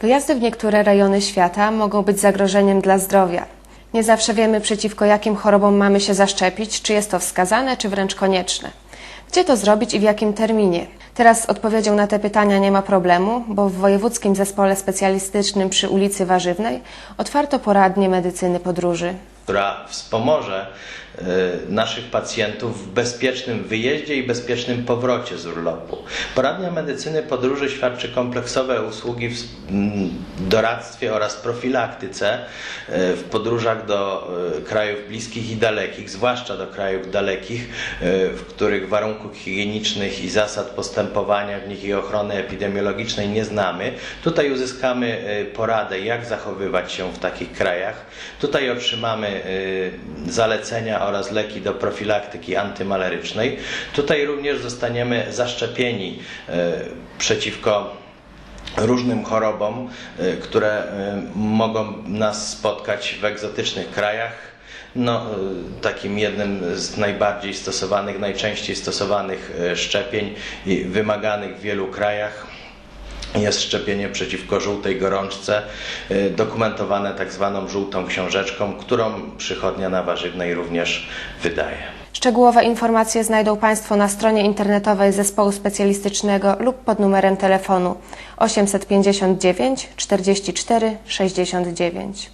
Wyjazdy w niektóre rejony świata mogą być zagrożeniem dla zdrowia. Nie zawsze wiemy, przeciwko jakim chorobom mamy się zaszczepić, czy jest to wskazane, czy wręcz konieczne. Gdzie to zrobić i w jakim terminie? Teraz z odpowiedzią na te pytania nie ma problemu, bo w Wojewódzkim Zespole Specjalistycznym przy ulicy Warzywnej otwarto poradnię medycyny podróży. Która wspomoże y, naszych pacjentów w bezpiecznym wyjeździe i bezpiecznym powrocie z urlopu. Poradnia medycyny podróży świadczy kompleksowe usługi w doradztwie oraz profilaktyce y, w podróżach do y, krajów bliskich i dalekich, zwłaszcza do krajów dalekich, w których warunków higienicznych i zasad postępowania w nich i ochrony epidemiologicznej nie znamy. Tutaj uzyskamy poradę, jak zachowywać się w takich krajach. Tutaj otrzymamy zalecenia oraz leki do profilaktyki antymalerycznej. Tutaj również zostaniemy zaszczepieni y, przeciwko różnym chorobom, y, które y, mogą nas spotkać w egzotycznych krajach. No, y, takim jednym z najbardziej stosowanych, najczęściej stosowanych y, szczepień i wymaganych w wielu krajach jest szczepienie przeciwko żółtej gorączce, y, dokumentowane tak zwaną żółtą książeczką, którą przychodnia na Warzywnej również wydaje. Szczegółowe informacje znajdą Państwo na stronie internetowej Zespołu Specjalistycznego lub pod numerem telefonu 859 44 69.